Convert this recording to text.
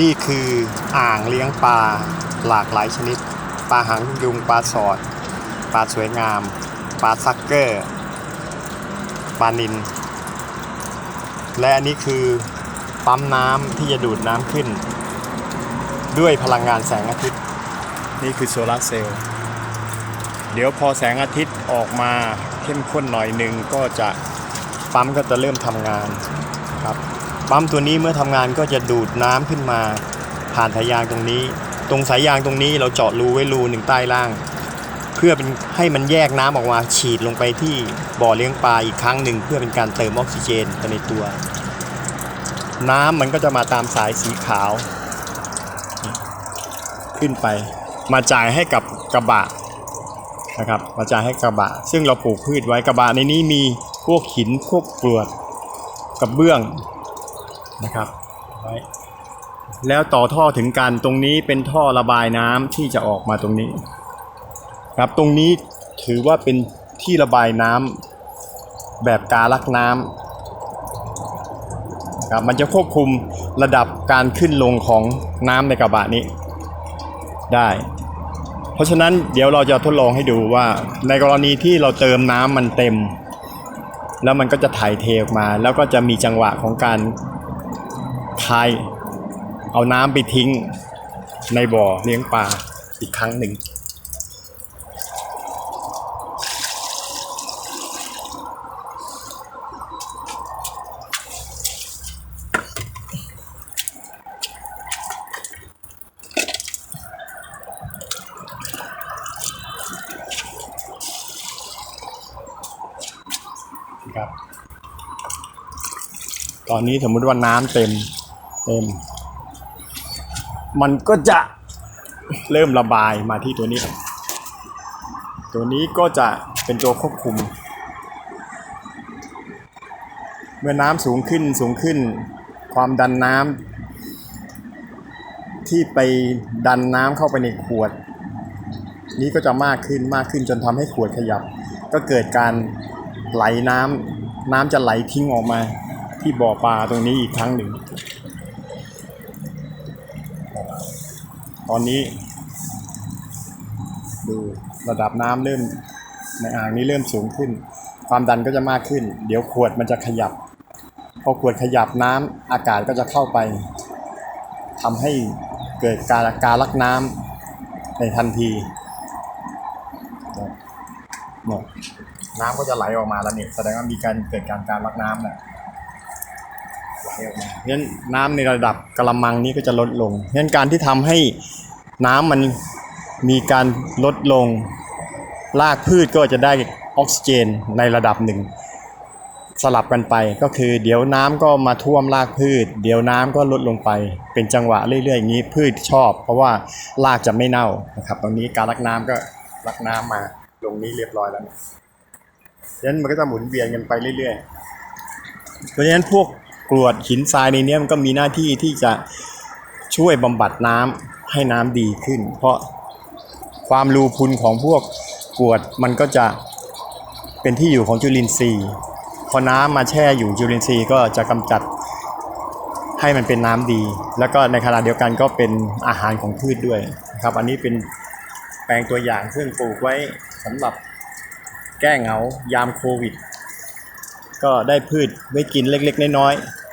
นี่คืออ่างเลี้ยงปลาหลากหลายชนิด ปลาหางยุงปลาสอด ปลาสวยงาม ปลาซักเกอร์ ปลานิน และอันนี้คือปั๊มน้ำที่จะดูดน้ำขึ้น ด้วยพลังงานแสงอาทิตย์ นี่คือโซลาร์เซลล์เดี๋ยวพอแสงอาทิตย์ออกมาเข้มข้นหน่อยหนึ่งก็จะปั๊มก็จะเริ่มทำงานครับ ปั๊มตัวนี้เมื่อทำงานก็จะดูดน้ำขึ้นมา ผ่านสายยางตรงนี้ ตรงสายยางตรงนี้เราเจาะรูไว้รูหนึ่งใต้ล่าง เพื่อเป็นให้มันแยกน้ำออกมาฉีดลงไปที่บ่อเลี้ยงปลาอีกครั้งหนึ่งเพื่อเป็นการเติมออกซิเจนไปในตัว น้ำมันก็จะมาตามสายสีขาว ขึ้นไป มาจ่ายให้กับกระบะนะครับมาจ่ายให้กระบะ ซึ่งเราปลูกพืชไว้กระบะในนี้มีพวกหินพวกกรวดกระเบื้อง นะครับไว้แล้วต่อท่อถึงกันตรงนี้เป็นท่อระบายน้ำที่จะออกมาตรงนี้ ครับตรงนี้ถือว่าเป็นที่ระบายน้ำแบบกาลักน้ำครับมันจะควบคุมระดับการขึ้นลงของน้ำในกระบะนี้ ได้ เพราะฉะนั้นเดี๋ยวเราจะทดลองให้ดูว่าในกรณีที่เราเติมน้ำมันเต็ม แล้วมันก็จะถ่ายเทออกมา แล้วก็จะมีจังหวะของการ คาย เอาน้ำไปทิ้งในบ่อเลี้ยงปลาอีกครั้งหนึ่ง ครับ ตอนนี้สมมติว่าน้ำเต็ม ต็มมันก็จะเริ่มระบายมาที่ตัวนี้ ตัวนี้ก็จะเป็นตัวควบคุม เมื่อน้ำสูงขึ้นสูงขึ้น ความดันน้ำที่ไปดันน้ำเข้าไปในขวด นี้ก็จะมากขึ้นมากขึ้นจนทำให้ขวดขยับ ก็เกิดการไหลน้ำน้ำจะไหลทิ้งออกมาที่บ่อปลาตรงนี้อีกครั้งหนึ่ง ตอนนี้ ดูระดับน้ำเริ่มในอ่างนี้เริ่มสูงขึ้น ความดันก็จะมากขึ้น เดี๋ยวขวดมันจะขยับ พอขวดขยับน้ำอากาศก็จะเข้าไปทำให้เกิดการการลักน้ำในทันทีน้ำก็จะไหลออกมาแล้วเนี่ยแสดงว่ามีการเกิดการการลักน้ำแหละ เพราะฉะนั้นน้ำในระดับกระมังนี้ก็จะลดลงเพราะฉะนั้นการที่ทำให้น้ำมันมีการลดลงรากพืชก็จะได้ออกซิเจนในระดับหนึ่ง สลับกันไปก็คือเดี๋ยวน้ำก็มาท่วมรากพืช เดี๋ยวน้ำก็ลดลงไป เป็นจังหวะเรื่อยๆอย่างนี้พืชชอบ เพราะว่ารากจะไม่เน่านะครับตรงนี้การรักน้ำก็รักน้ำมาลงนี้เรียบร้อยแล้วเนี่ยฉะนั้นมันก็จะหมุนเวียนกันไปเรื่อยๆ เพราะฉะนั้นพวก กรวดหินทรายในนี้มันก็มีหน้าที่ที่จะช่วยบำบัดน้ำให้น้ำดีขึ้น เพราะความรูพุนของพวกกรวดมันก็จะเป็นที่อยู่ของจุลินทรีย์ พอน้ำมาแช่อยู่จุลินทรีย์ก็จะกำจัดให้มันเป็นน้ำดี แล้วก็ในขณะเดียวกันก็เป็นอาหารของพืชด้วยนะครับ อันนี้เป็นแปลงตัวอย่างเครื่องปลูกไว้สำหรับแก้เหงายามโควิด ก็ได้พืชไว้กินเล็กๆน้อยๆ